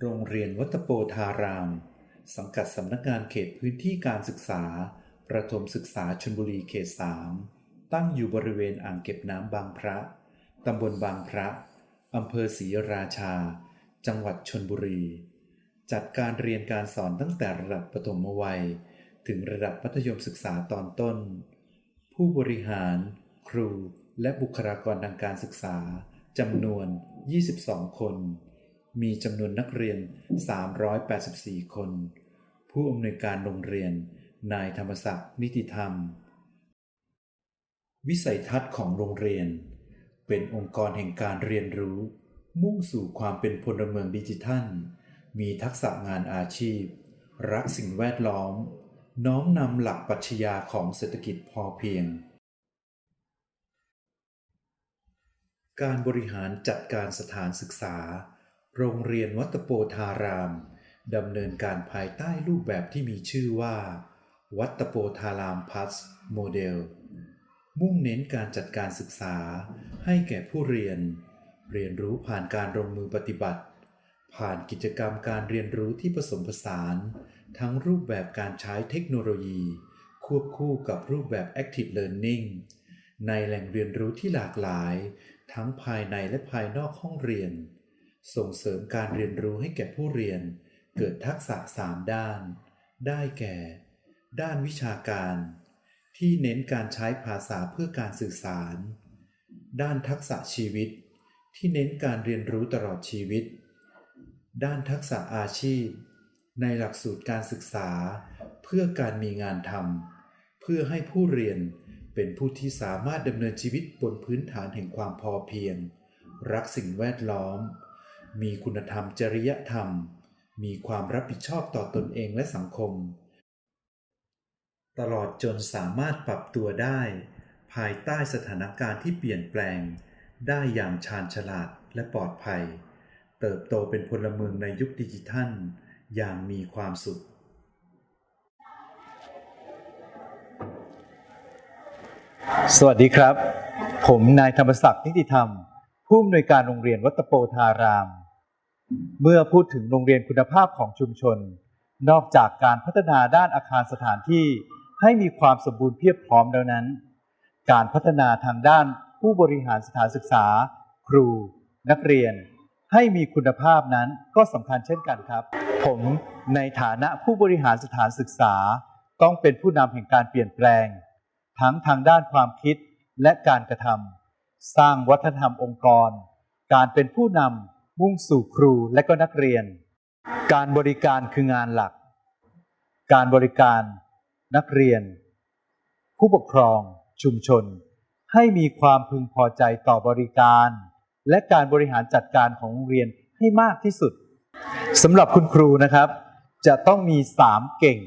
โรงเรียนวัตโปธาราม สังกัดสำนักงานเขตพื้นที่การศึกษา ประถมศึกษาชลบุรีเขต3ตั้งอยู่บริเวณอ่างเก็บน้ำบางพระ ตำบลบางพระ อำเภอศรีราชา จังหวัดชลบุรี จัดการเรียนการสอนตั้งแต่ระดับประถมวัย ถึงระดับมัธยมศึกษาตอนต้น ผู้บริหาร ครู และบุคลากรทางการศึกษาจำนวน 22 คน มีจำนวนนักเรียน 384 คน ผู้อำนวยการโรงเรียน นายธรรมศักดิ์นิติธรรม วิสัยทัศน์ของโรงเรียน เป็นองค์กรแห่งการเรียนรู้ มุ่งสู่ความเป็นพลเมืองดิจิทัล มีทักษะงานอาชีพ รักสิ่งแวดล้อม น้อมนำหลักปรัชญาของเศรษฐกิจพอเพียง การบริหารจัดการสถานศึกษา โรงเรียนวัตโปธารามดำเนินการภายใต้รูปแบบที่มีชื่อว่า วัตโปธารามพัสโมเดล มุ่งเน้นการจัดการศึกษาให้แก่ผู้เรียน เรียนรู้ผ่านการลงมือปฏิบัติ ผ่านกิจกรรมการเรียนรู้ที่ผสมผสาน ทั้งรูปแบบการใช้เทคโนโลยี ควบคู่กับรูปแบบ Active Learning ในแหล่งเรียนรู้ที่หลากหลาย ทั้งภายในและภายนอกห้องเรียน ส่งเสริมการเรียนรู้ให้แก่ผู้เรียน เกิดทักษะ3ด้าน ได้แก่ ด้านวิชาการ ที่เน้นการใช้ภาษาเพื่อการสื่อสาร ด้านทักษะชีวิต ที่เน้นการเรียนรู้ตลอดชีวิต ด้านทักษะอาชีพ ในหลักสูตรการศึกษา เพื่อการมีงานทำเพื่อให้ผู้เรียนเป็นผู้ที่สามารถดำเนินชีวิตบนพื้นฐานแห่งความพอเพียง รักสิ่งแวดล้อม มีคุณธรรมจริยธรรม มีความรับผิดชอบต่อตนเองและสังคม ตลอดจนสามารถปรับตัวได้ ภายใต้สถานการณ์ที่เปลี่ยนแปลง ได้อย่างชาญฉลาดและปลอดภัย เติบโตเป็นพลเมืองในยุคดิจิทัล อย่างมีความสุขสวัสดีครับ ผมนายธรรมศักดิ์นิติธรรม ผู้อำนวยการโรงเรียนวัตโปธาราม เมื่อพูดถึงโรงเรียนคุณภาพของชุมชน นอกจากการพัฒนาด้านอาคารสถานที่ให้มีความสมบูรณ์เพียบพร้อมแล้วนั้น การพัฒนาทางด้านผู้บริหารสถานศึกษา ครู นักเรียน ให้มีคุณภาพนั้นก็สำคัญเช่นกันครับ ผมในฐานะผู้บริหารสถานศึกษา ต้องเป็นผู้นำแห่งการเปลี่ยนแปลง ทั้งทางด้านความคิดและการกระทำสร้างวัฒนธรรมองค์กร การเป็นผู้นำ มุ่งสู่ครูและก็นักเรียน การบริการคืองานหลัก การบริการนักเรียน ผู้ปกครองชุมชน ให้มีความพึงพอใจต่อบริการ และการบริหารจัดการของโรงเรียนให้มากที่สุดสำหรับคุณครูนะครับ จะต้องมี3เก่ง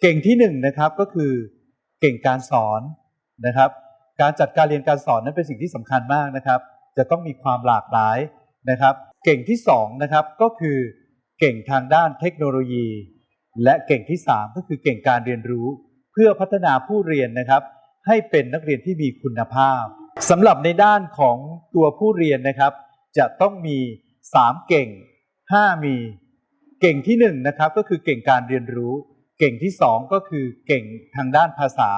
เก่งที่1นงนะครับก็คือเก่งการสอนนะครับ การจัดการเรียนการสอนนั้นเป็นสิ่งที่สำคัญมากนะครับ จะต้องมีความหลากหลาย นะครับ เก่งที่2นะครับก็คือเก่งทางด้านเทคโนโลยี และเก่งที่ 3 ก็คือเก่งการเรียนรู้ เพื่อพัฒนาผู้เรียนนะครับ ให้เป็นนักเรียนที่มีคุณภาพสำหรับในด้านของตัวผู้เรียนนะครับ จะต้องมี 3 เก่ง 5 มี เก่งที่1นะครับก็คือเก่งการเรียนรู้ เก่งที่ 2 ก็คือเก่งทางด้านภาษา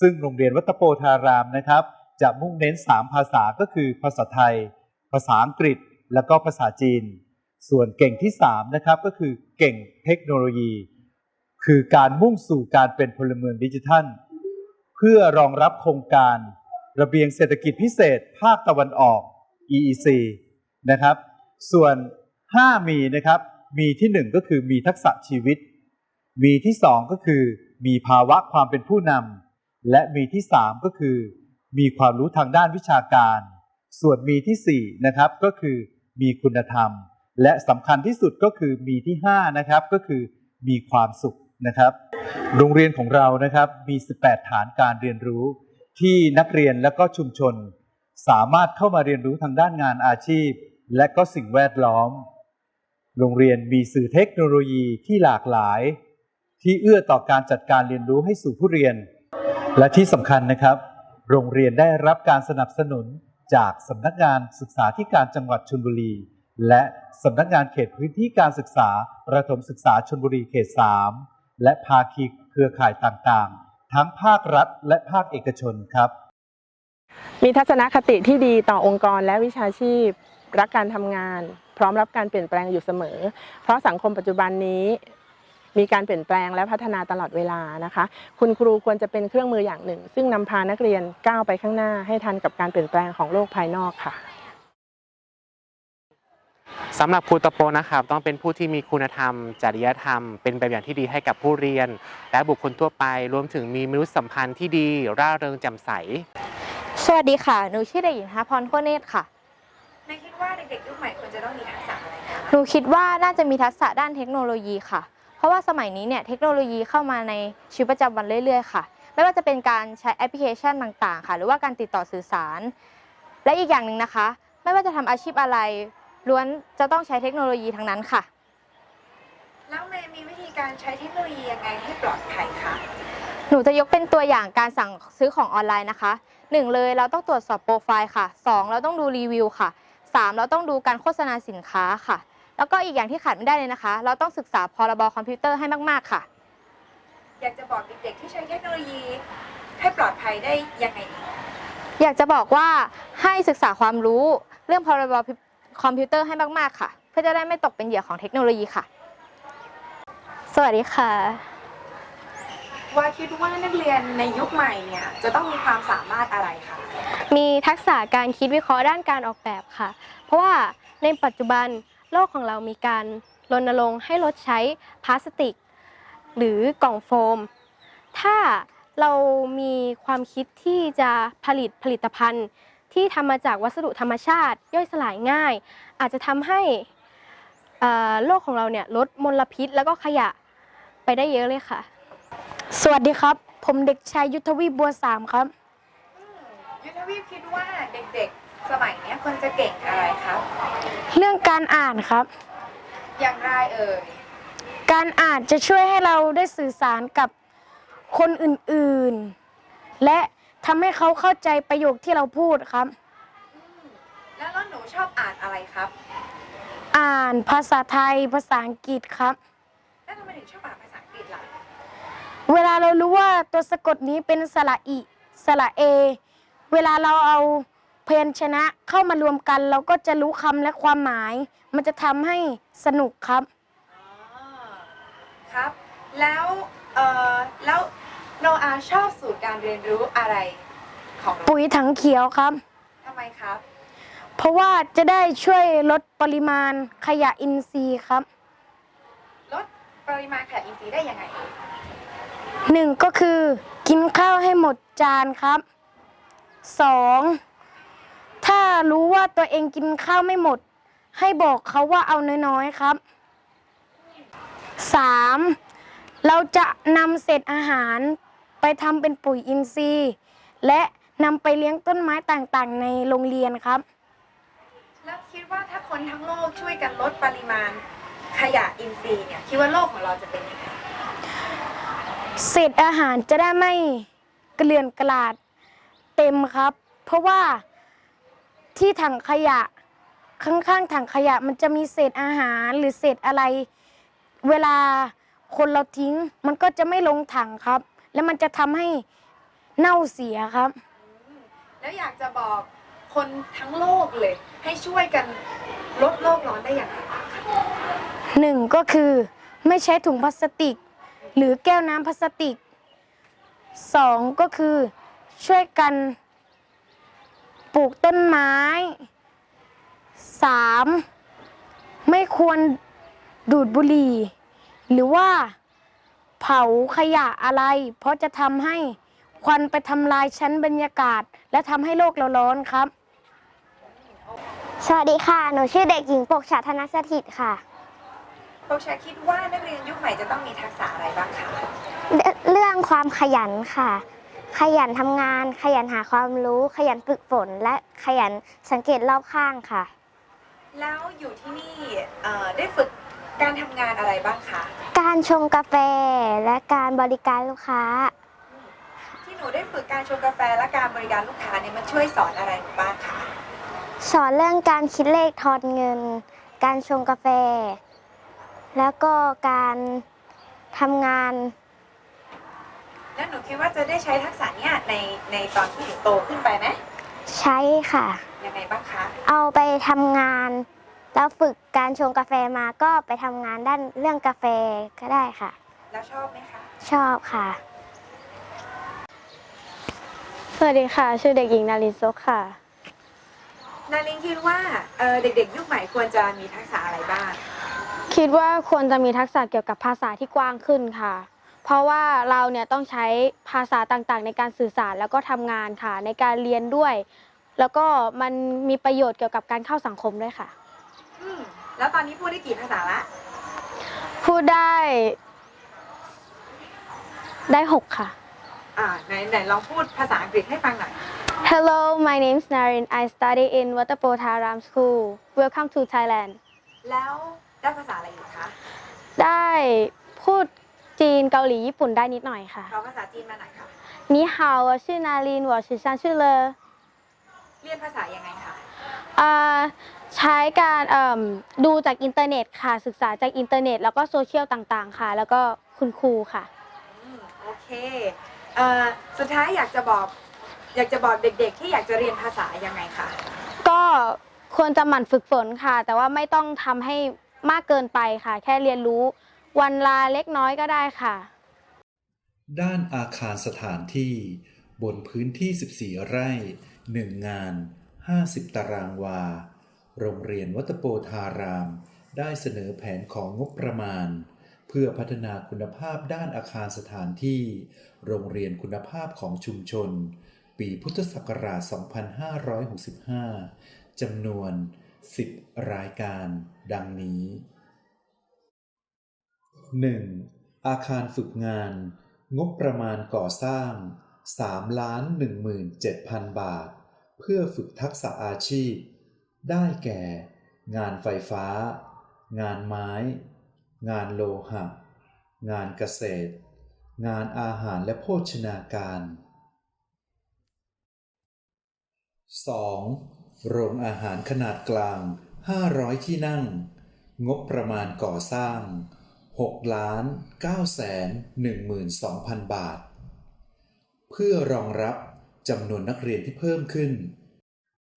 ซึ่งโรงเรียนวัตะโปธารามนะครับ จะมุ่งเน้น 3 ภาษาก็คือภาษาไทย ภาษาอังกฤษ แล้วก็ภาษาจีน ส่วนเก่งที่3นะครับก็คือเก่งเทคโนโลยี คือการมุ่งสู่การเป็นพลเมืองดิจิทัล เพื่อรองรับโครงการระเบียงเศรษฐกิจพิเศษภาคตะวันออก EEC นะครับ ส่วน 5 มีนะครับ มีที่ 1 ก็คือมีทักษะชีวิต มีที่ 2 ก็คือมีภาวะความเป็นผู้นำ และมีที่ 3 ก็คือ มีความรู้ทางด้านวิชาการ ส่วนมีที่ 4 นะครับ ก็คือ มีคุณธรรม และสำคัญที่สุดก็คือมีที่ 5 นะครับก็คือมีความสุขนะครับ โรงเรียนของเรานะครับมี 18 ฐานการเรียนรู้ ที่นักเรียนและก็ชุมชน สามารถเข้ามาเรียนรู้ทางด้านงานอาชีพ และก็สิ่งแวดล้อม โรงเรียนมีสื่อเทคโนโลยีที่หลากหลาย ที่เอื้อต่อการจัดการเรียนรู้ให้สู่ผู้เรียน และที่สำคัญนะครับ โรงเรียนได้รับการสนับสนุน จากสำนักงานศึกษาธิการจังหวัดชลบุรี และสำนักงานเขตพื้นที่การศึกษาประถมศึกษาชนบุรีเขต 3 และภาคีเครือข่ายต่างๆ ทั้งภาครัฐและภาคเอกชนครับ มีทัศนคติที่ดีต่อองค์กรและวิชาชีพ รักการทำงาน พร้อมรับการเปลี่ยนแปลงอยู่เสมอ เพราะสังคมปัจจุบันนี้ มีการเปลี่ยนแปลงและพัฒนาตลอดเวลานะคะ คุณครูควรจะเป็นเครื่องมืออย่างหนึ่ง ซึ่งนำพานักเรียนก้าวไปข้างหน้า ให้ทันกับการเปลี่ยนแปลงของโลกภายนอกค่ะสำหรับครูตะโปนะครับต้องเป็นผู้ที่มีคุณธรรม จริยธรรม เป็นแบบอย่างที่ดีให้กับผู้เรียน และบุคคลทั่วไปรวมถึงมีมนุษยสัมพันธ์ที่ดี ร่าเริงแจ่มใส สวัสดีค่ะ หนูชื่อเด็กหญิงธนพรโคเนตค่ะ นายคิดว่าเด็กๆยุคใหม่ควรจะต้องมีทักษะอะไรคะหนูคิดว่าน่าจะมีทักษะด้านเทคโนโลยีค่ะ เพราะว่าสมัยนี้เนี่ยเทคโนโลยีเข้ามาในชีวิตประจำวันเรื่อยๆค่ะ ไม่ว่าจะเป็นการใช้แอปพลิเคชันต่างๆ ค่ะ หรือว่าการติดต่อสื่อสาร และอีกอย่างหนึ่งนะคะ ไม่ว่าจะทำอาชีพอะไรล้วนจะต้องใช้เทคโนโลยีทั้งนั้นค่ะ แล้วเมย์มีวิธีการใช้เทคโนโลยียังไงให้ปลอดภัยคะหนูจะยกเป็นตัวอย่างการสั่งซื้อของออนไลน์นะคะหนึ่งเลยเราต้องตรวจสอบโปรไฟล์ค่ะสองเราต้องดูรีวิวค่ะสามเราต้องดูการโฆษณาสินค้าค่ะ แล้วก็อีกอย่างที่ขาดไม่ได้เลยนะคะ เราต้องศึกษาพรบคอมพิวเตอร์ให้มากๆค่ะ อยากจะบอกเด็กๆที่ใช้เทคโนโลยีให้ปลอดภัยได้ยังไงอีกอยากจะบอกว่าให้ศึกษาความรู้เรื่องพรบคอมพิวเตอร์ให้มากๆค่ะ เพื่อจะได้ไม่ตกเป็นเหยื่อของเทคโนโลยีค่ะ สวัสดีค่ะ ว่าคิดว่านักเรียนในยุคใหม่เนี่ยจะต้องมีความสามารถอะไรคะมีทักษะการคิดวิเคราะห์ด้านการออกแบบค่ะ เพราะว่าในปัจจุบัน โลกของเรามีการรณรงค์ให้ลดใช้พลาสติก หรือกล่องโฟม ถ้าเรามีความคิดที่จะผลิตผลิตภัณฑ์ ที่ทำมาจากวัสดุธรรมชาติ ย่อยสลายง่าย อาจจะทำให้เอ่อโลกของเราเนี่ยลดมลพิษแล้วก็ขยะไปได้เยอะเลยค่ะ สวัสดีครับ ผมเด็กชายยุทธวีบัวสามครับ ยุทธวีปคิดว่าเด็กๆ สมัยเนี้ยควรจะเก่งอะไรครับ เรื่องการอ่านครับ อย่างไรเอ่ย การอ่านจะช่วยให้เราได้สื่อสารกับคนอื่นๆ และทำให้เขาเข้าใจประโยคที่เราพูดครับ แล้วแล้วหนูชอบอ่านอะไรครับ อ่านภาษาไทยภาษาอังกฤษครับ แล้วทำไมถึงชอบอ่านภาษาอังกฤษล่ะ เวลาเรารู้ว่าตัวสะกดนี้เป็นสระอิ สระเอ เวลาเราเอา พยัญชนะเข้ามารวมกัน เราก็จะรู้คำและความหมาย มันจะทำให้สนุกครับอ๋อครับ แล้วเอ่อแล้วโนอาชอบสูตรการเรียนรู้อะไรของเราปุ๋ยถังเขียวครับ ทำไมครับ เพราะว่าจะได้ช่วยลดปริมาณขยะอินทรีย์ครับ ลดปริมาณขยะอินทรีย์ได้ยังไงหนึ่งก็คือกินข้าวให้หมดจานครับสองถ้า รู้ว่าตัวเองกินข้าวไม่หมด ให้บอกเขาว่าเอาน้อยๆครับสามเราจะนำเศษอาหารไปทำเป็นปุ๋ยอินทรีย์ และนำไปเลี้ยงต้นไม้ต่างๆ ในโรงเรียนครับ แล้วคิดว่าถ้าคนทั้งโลกช่วยกันลดปริมาณขยะอินทรีย์เนี่ยคิดว่าโลกของเราจะเป็นยังไงเศษอาหารจะได้ไม่เกลื่อนกลาดเต็มครับ เพราะว่า ที่ถังขยะข้างๆถังขยะมันจะมีเศษอาหารหรือเศษอะไร เวลาคนเราทิ้ง มันก็จะไม่ลงถังครับ แล้วมันจะทำให้เน่าเสียครับ แล้วอยากจะบอกคนทั้งโลกเลย ให้ช่วยกันลดโลกร้อนได้อย่างไรบ้างคะหนึ่งก็คือไม่ใช้ถุงพลาสติก หรือแก้วน้ำพลาสติกสองก็คือช่วยกัน ปลูกต้นไม้สามไม่ควรดูดบุหรี่ หรือว่าเผาขยะอะไร เพราะจะทำให้ควันไปทำลายชั้นบรรยากาศ และทำให้โลกเราร้อนครับ สวัสดีค่ะ หนูชื่อเด็กหญิงปกฉาธนสถิตค่ะโปรชาคิดว่านักเรียนยุคใหม่จะต้องมีทักษะอะไรบ้างคะ เรื่องเรื่องความขยันค่ะ ขยันทำงาน ขยันหาความรู้ ขยันฝึกฝน และขยันสังเกตรอบข้างค่ะ แล้วอยู่ที่นี่เอ่อได้ฝึกการทำงานอะไรบ้างคะ การชงกาแฟและการบริการลูกค้า ที่หนูได้ฝึกการชงกาแฟและการบริการลูกค้าเนี่ยมันช่วยสอนอะไรหนูบ้างคะ สอนเรื่องการคิดเลขทอนเงิน การชงกาแฟ แล้วก็การทำงาน แล้วหนูคิดว่าจะได้ใช้ทักษะเนี้ยในในตอนที่หนูโตขึ้นไปไหมใช้ค่ะ ยังไงบ้างคะเอาไปทำงานแล้วฝึกการชงกาแฟมาก็ไปทำงานด้านเรื่องกาแฟก็ได้ค่ะ แล้วชอบไหมคะ ชอบค่ะ สวัสดีค่ะ ชื่อเด็กหญิงนารินซกค่ะ นารินคิดว่าเอ่อเด็กๆ ยุคใหม่ควรจะมีทักษะอะไรบ้าง คิดว่าควรจะมีทักษะเกี่ยวกับภาษาที่กว้างขึ้นค่ะ เพราะว่าเราเนี่ยต้องใช้ภาษาต่างๆ ในการสื่อสารแล้วก็ทำงานค่ะ ในการเรียนด้วย แล้วก็มันมีประโยชน์เกี่ยวกับการเข้าสังคมด้วยค่ะ อืมแล้วตอนนี้พูดได้กี่ภาษาละ พูดได้ได้หกค่ะ อ่าไหนไหนลองพูดภาษาอังกฤษให้ฟังหน่อย Hello my name is Narin I study in Waterpotaram School Welcome to Thailand แล้วได้ภาษาอะไรอีกคะ ได้พูด จีนเกาหลีญี่ปุ่นได้นิดหน่อยค่ะ เอาภาษาจีนมาหน่อยค่ะ นี่ฮาว我是นาริน我是山ชื่อเลอ เรียนภาษายังไงคะ อ่าใช้การเอิ่มดูจากอินเทอร์เน็ตค่ะ ศึกษาจากอินเทอร์เน็ต แล้วก็โซเชียลต่างๆค่ะ แล้วก็คุณครูค่ะ อืมโอเคเอ่อสุดท้ายอยากจะบอก อยากจะบอกเด็กๆ ที่อยากจะเรียนภาษายังไงคะ ก็ควรจะหมั่นฝึกฝนค่ะ แต่ว่าไม่ต้องทำให้มากเกินไปค่ะ แค่เรียนรู้ วันลาเล็กน้อยก็ได้ค่ะ ด้านอาคารสถานที่ บนพื้นที่ 14 ไร่ 1 งาน 50 ตารางวา โรงเรียนวัตโปธาราม ได้เสนอแผนของงบประมาณ เพื่อพัฒนาคุณภาพด้านอาคารสถานที่ โรงเรียนคุณภาพของชุมชน ปีพุทธศักราช 2565 จำนวน 10 รายการ ดังนี้ 1. อาคารฝึกงาน งบประมาณก่อสร้าง 3 ล้าน17,000 บาท เพื่อฝึกทักษะอาชีพ ได้แก่ งานไฟฟ้า งานไม้ งานโลหะ งานเกษตร งานอาหารและโภชนาการ 2. โรงอาหารขนาดกลาง 500 ที่นั่ง งบประมาณก่อสร้าง 6ล้าน9แสน12,000 บาท เพื่อรองรับจำนวนนักเรียนที่เพิ่มขึ้น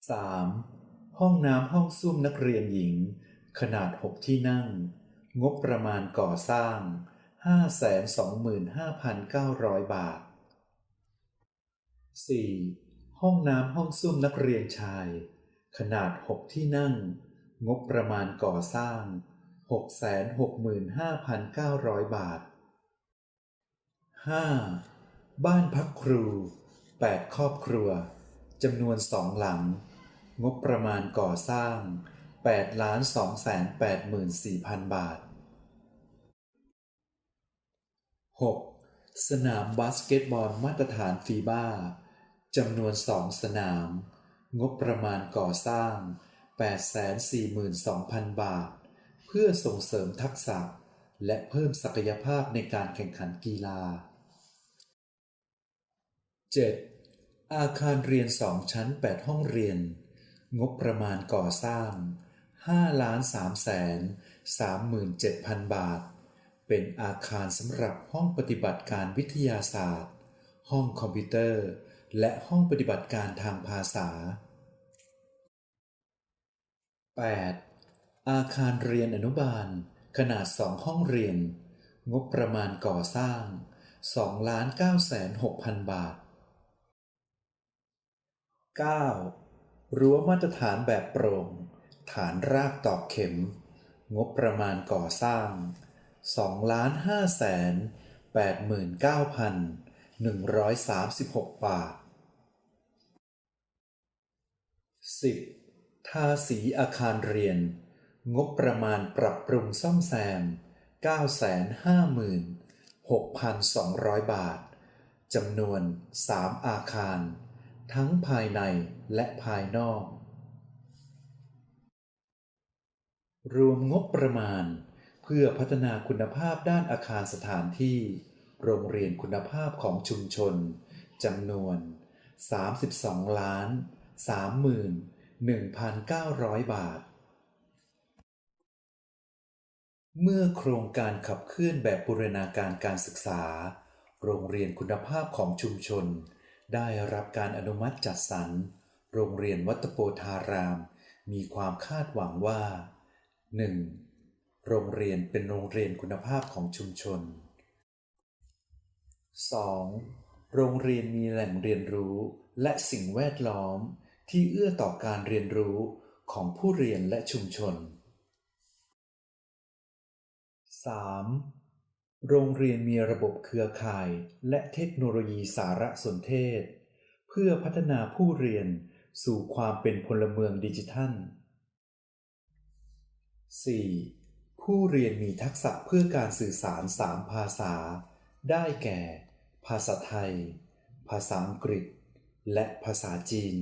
3. ห้องน้ำห้องส้วมนักเรียนหญิง ขนาด 6 ที่นั่ง งบประมาณก่อสร้าง 525,900 บาท 4. ห้องน้ำห้องส้วมนักเรียนชาย ขนาด 6 ที่นั่ง งบประมาณก่อสร้าง 665,900 บาท 5. บ้านพักครู 8 ครอบครัว จำนวน2หลัง งบประมาณก่อสร้าง8 284,000บาท 6. สนามบาสเกตบอลมาตรฐานฟีบ้าจำนวน2สนาม งบประมาณก่อสร้าง 842,000 บาท พื่อส่งเสริมทักษะ และเพิ่มศักยภาพในการแข่งขันกีฬา 7. อาคารเรียน 2 ชั้น 8 ห้องเรียน งบประมาณก่อสร้าง5ล้าน3แสน37,000 บาท เป็นอาคารสำหรับห้องปฏิบัติการวิทยาศาสตร์ ห้องคอมพิวเตอร์ และห้องปฏิบัติการทางภาษา 8. อาคารเรียนอนุบาล ขนาด2ห้องเรียน งบประมาณก่อสร้าง2ล้าน9แสน6,000บาท 9. รั้วมาตรฐานแบบโปร่ง ฐานรากตอกเข็ม งบประมาณก่อสร้าง2ล้าน5แสน89,136 บาท 10. ทาสีอาคารเรียน งบประมาณปรับปรุงซ่อมแซม 956,200 บาท จำนวน 3 อาคาร ทั้งภายในและภายนอก รวมงบประมาณ เพื่อพัฒนาคุณภาพด้านอาคารสถานที่ โรงเรียนคุณภาพของชุมชน จำนวน 32ล้าน31,900 บาท เมื่อโครงการขับเคลื่อนแบบบูรณาการการศึกษา โรงเรียนคุณภาพของชุมชน ได้รับการอนุมัติจัดสรร โรงเรียนวัตโปธาราม มีความคาดหวังว่า 1. โรงเรียนเป็นโรงเรียนคุณภาพของชุมชน 2. โรงเรียนมีแหล่งเรียนรู้และสิ่งแวดล้อม ที่เอื้อต่อการเรียนรู้ของผู้เรียนและชุมชน 3. โรงเรียนมีระบบเครือข่ายและเทคโนโลยีสารสนเทศ เพื่อพัฒนาผู้เรียนสู่ความเป็นพลเมืองดิจิทัล 4. ผู้เรียนมีทักษะเพื่อการสื่อสารสามภาษา ได้แก่ ภาษาไทย ภาษาอังกฤษ และภาษาจีน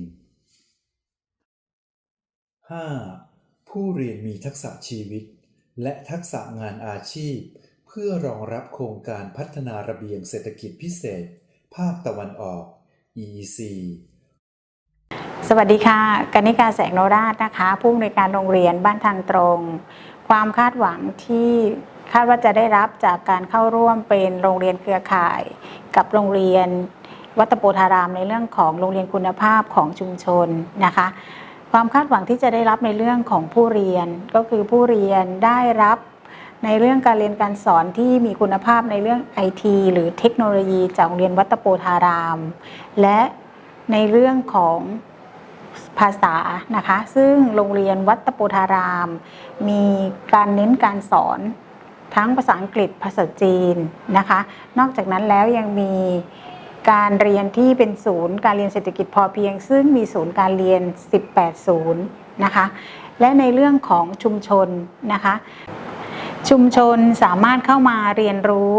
5. ผู้เรียนมีทักษะชีวิต และทักษะงานอาชีพ เพื่อรองรับโครงการพัฒนาระเบียงเศรษฐกิจพิเศษ ภาคตะวันออก EEC สวัสดีค่ะกนิการแสงโนราชนะคะ ผู้อำนวยการโรงเรียนบ้านทางตรง ความคาดหวังที่คาดว่าจะได้รับจากการเข้าร่วมเป็นโรงเรียนเครือข่าย กับโรงเรียนวัตโปธารามในเรื่องของโรงเรียนคุณภาพของชุมชนนะคะ ความคาดหวังที่จะได้รับในเรื่องของผู้เรียน ก็คือผู้เรียนได้รับในเรื่องการเรียนการสอนที่มีคุณภาพในเรื่องไอทีหรือเทคโนโลยีจากโรงเรียนวัตโปธาราม และในเรื่องของภาษานะคะ ซึ่งโรงเรียนวัตโปธาราม มีการเน้นการสอนทั้งภาษาอังกฤษภาษาจีนนะคะ นอกจากนั้นแล้วยังมี การเรียนที่เป็นศูนย์การเรียนเศรษฐกิจพอเพียง ซึ่งมีศูนย์การเรียน 18 ศูนย์นะคะและในเรื่องของชุมชนนะคะชุมชนสามารถเข้ามาเรียนรู้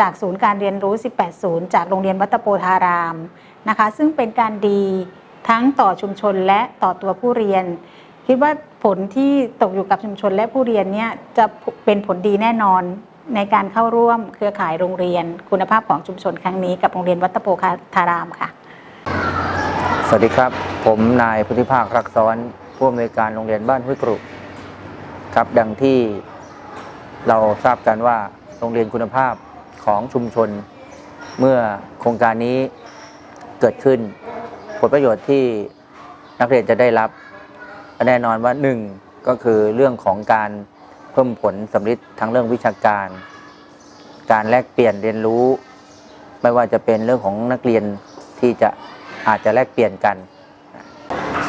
จากศูนย์การเรียนรู้ 18 ศูนย์จากโรงเรียนวัตโปธารามนะคะซึ่งเป็นการดีทั้งต่อชุมชนและต่อตัวผู้เรียน คิดว่าผลที่ตกอยู่กับชุมชนและผู้เรียนเนี่ยจะเป็นผลดีแน่นอน ในการเข้าร่วมเครือข่ายโรงเรียน คุณภาพของชุมชนครั้งนี้กับโรงเรียนวัดตะโปธารามค่ะ สวัสดีครับ ผมนายพุทธิภาครักซ้อนผู้อำนวยการโรงเรียนบ้านห้วยกรุครับดังที่เราทราบกันว่าโรงเรียนคุณภาพของชุมชน เมื่อโครงการนี้เกิดขึ้น ผลประโยชน์ที่นักเรียนจะได้รับแน่นอนว่าหนึ่งก็คือเรื่องของการ เพิ่มผลสำลิดทั้งเรื่องวิชาการ การแลกเปลี่ยนเรียนรู้ ไม่ว่าจะเป็นเรื่องของนักเรียนที่จะอาจจะแลกเปลี่ยนกัน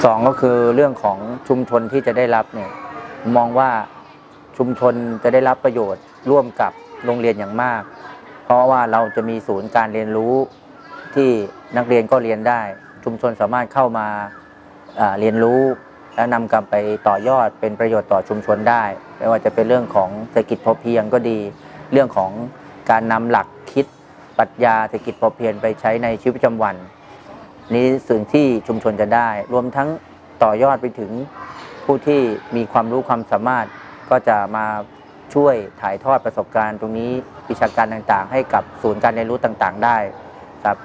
สองก็คือเรื่องของชุมชนที่จะได้รับเนี่ยมองว่าชุมชนจะได้รับประโยชน์ร่วมกับโรงเรียนอย่างมาก เพราะว่าเราจะมีศูนย์การเรียนรู้ที่นักเรียนก็เรียนได้ ชุมชนสามารถเข้ามาอ่าเรียนรู้ และนำกลับไปต่อยอดเป็นประโยชน์ต่อชุมชนได้ ไม่ว่าจะเป็นเรื่องของเศรษฐกิจพอเพียงก็ดี เรื่องของการนำหลักคิดปรัชญาเศรษฐกิจพอเพียงไปใช้ในชีวิตประจำวัน นี้สิ่งที่ชุมชนจะได้ รวมทั้งต่อยอดไปถึงผู้ที่มีความรู้ความสามารถก็จะมาช่วยถ่ายทอดประสบการณ์ตรงนี้วิชาการต่างๆ ให้กับศูนย์การเรียนรู้ต่างๆ ได้ครับ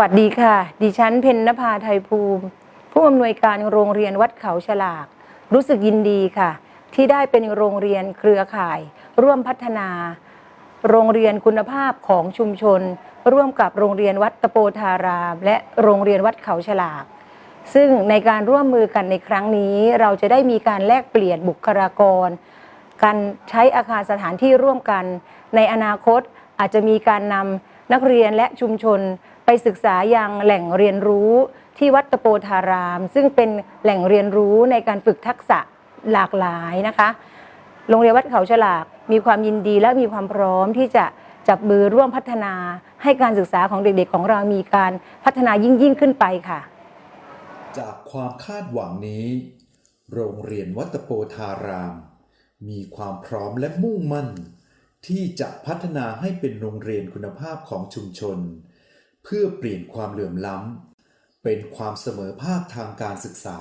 วัสดีค่ะ ดิฉันเพญนภาไทยภูมิ ผู้อำนวยการโรงเรียนวัดเขาฉลาก รู้สึกยินดีค่ะ ที่ได้เป็นโรงเรียนเครือข่าย ร่วมพัฒนา โรงเรียนคุณภาพของชุมชน ร่วมกับโรงเรียนวัดตะโปธาราม และโรงเรียนวัดเขาฉลาก ซึ่งในการร่วมมือกันในครั้งนี้ เราจะได้มีการแลกเปลี่ยนบุคลากร การใช้อาคารสถานที่ร่วมกัน ในอนาคตอาจจะมีการนำนักเรียนและชุมชน ศึกษายังแหล่งเรียนรู้ที่วัดตะโปธาราม ซึ่งเป็นแหล่งเรียนรู้ในการฝึกทักษะหลากหลายนะคะ โรงเรียนวัดเขาฉลากมีความยินดีและมีความพร้อมที่จะจับมือร่วมพัฒนาให้การศึกษาของเด็กๆ ของเรามีการพัฒนายิ่งยิ่งขึ้นไปค่ะ จากความคาดหวังนี้ โรงเรียนวัดตโปธาราม มีความพร้อมและมุ่งมั่น ที่จะพัฒนาให้เป็นโรงเรียนคุณภาพของชุมชน เพื่อเปลี่ยนความเหลื่อมล้ำเป็นความเสมอภาคทางการศึกษา